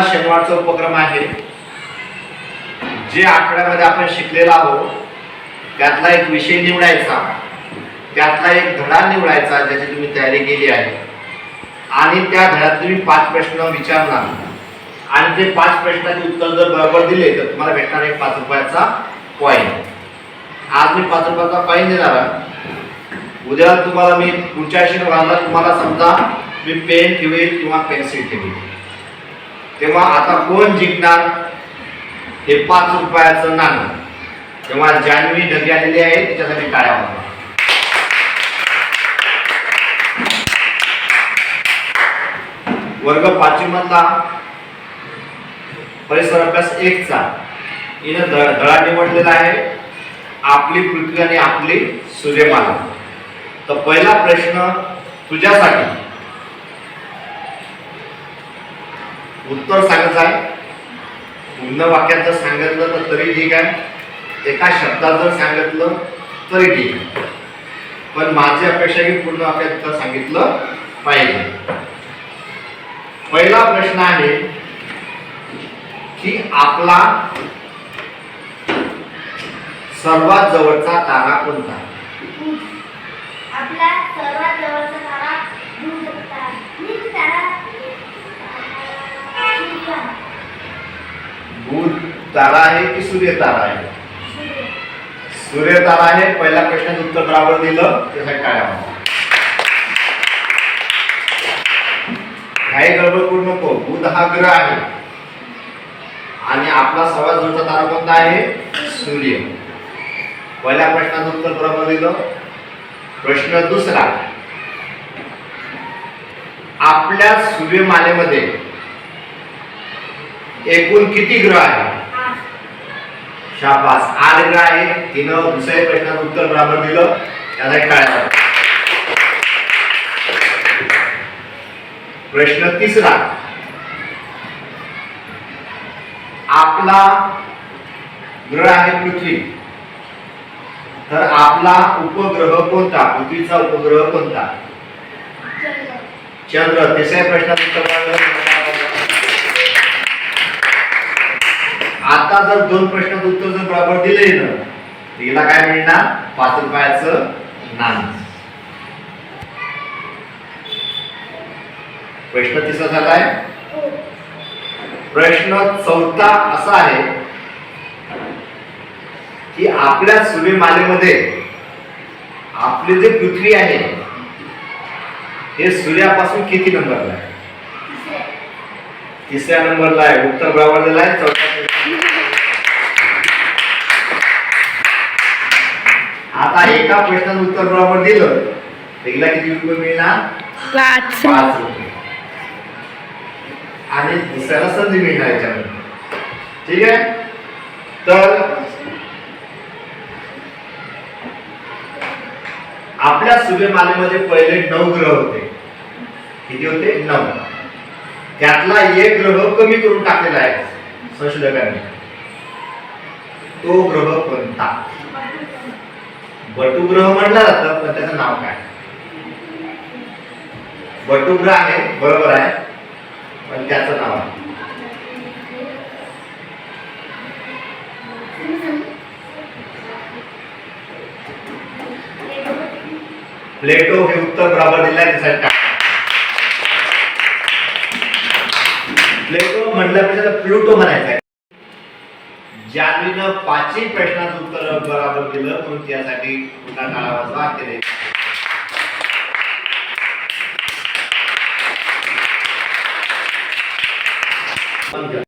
शनिवारचा उपक्रम आहे. जे आठवड्यामध्ये आपण शिकलेलो आहोत त्यातला एक विषय निवडायचा त्यातला एक धडा निवडायचा ज्याची तुम्ही तयारी केली आहे. आणि त्या धड्यात तुम्ही पाच प्रश्न विचारणार. आणि ते पाच प्रश्नाचे उत्तर जर बरोबर दिले तर तुम्हाला भेटणार एक पाच रुपयाचा कॉईन आज मी पाच रुपयाचा कॉईन देणार उद्या तुम्हाला मी पुढच्या शनिवारला तुम्हाला समजा मी पेन ठेवेल किंवा पेन्सिल ठेवेल. तेव्हा आता कोण जिंकणार? हे पाच रुपयाचं नाणं. तेव्हा जान्हवी ढगे आलेली आहे त्याच्यासाठी टाळ्या वाजवा वर्ग पाचवी मधला परिसर अभ्यास एकचा. हिनं ध- धडा निवडलेला आहे. आपली पृथ्वी आणि आपली सूर्यमाला. तर पहिला प्रश्न तुझ्यासाठी. उत्तर सांगायचं आहे. पूर्ण वाक्यात जर सांगितलं तर तरी ठीक आहे. एका शब्दात जर सांगितलं तरी ठीक आहे. पण माझी अपेक्षा की पूर्ण वाक्यात सांगितलं पाहिजे. पहिला प्रश्न आहे की आपला सर्वात जवळचा तारा कोणता? आपला सर्वात जवळचा तारा बुध तारा बुध तारा सूर्य. बुध तारा आहे की सूर्य तारा आहे? सूर्य. तारा आहे. पहिल्या प्रश्नाचं उत्तर बरोबर दिलं. त्यासाठी काय म्हणतो काही गडबड करू नको. बुध हा ग्रह आहे. आणि आपला सर्वात जवळचा तारा कोणता आहे? सूर्य. पहिल्या प्रश्नाचं उत्तर बरोबर दिलं. प्रश्न दुसरा. आपल्या सूर्यमालेमध्ये एकूण किती ग्रह आहेत? आठ. शाबास. आठ ग्रह आहे तिनं दुसऱ्या प्रश्नाचं उत्तर बरोबर दिलं. त्याला काय प्रश्न तिसरा. आपला ग्रह आहे पृथ्वी. तर आपला उपग्रह कोणता? पृथ्वीचा उपग्रह कोणता? चंद्र. चंद्र. तिसऱ्या प्रश्नाचं उत्तर आता जर दोन प्रश्नाचं उत्तर जर बरोबर दिले ना तर हिला काय मिळणार पाच रुपयाचं नाणं. प्रश्न तिसरा झाला आहे हो. प्रश्न चौथा असा आहे की आपल्या सूर्यमालेमध्ये आपली जे पृथ्वी आहे हे सूर्यापासून किती नंबरला आहे. तिसऱ्या. नंबरला आहे. उत्तर बरोबर दिलं आहे चौथा आता एका प्रश्नाचं उत्तर बरोबर दिलं. तर हिला किती रुपये मिळणार? पाच. पाच रुपये. आणि दुसऱ्याला संधी मिळणार याच्यामध्ये. ठीक आहे? तर आपल्या सूर्यमालेमध्ये पहिले नऊ ग्रह होते. किती होते? नऊ. त्यातला एक ग्रह कमी करून टाकलेला आहे संशोधकांनी. तो ग्रह कोणता? बटुग्रह म्हटलं जातं पण त्याचं नाव काय? बटुग्रह आहे बरोबर आहे पण त्याचं नाव आहे. प्लेटो हे उत्तर बराबर दिलंय त्यासाठी प्लेटो म्हटल्यापेक्षा तर प्लुटो म्हणायचं आहे. जान्हवीनं पाचही प्रश्नाचं उत्तर बरोबर केलं म्हणून त्यासाठी पुन्हा काळा वाजवा. केले पण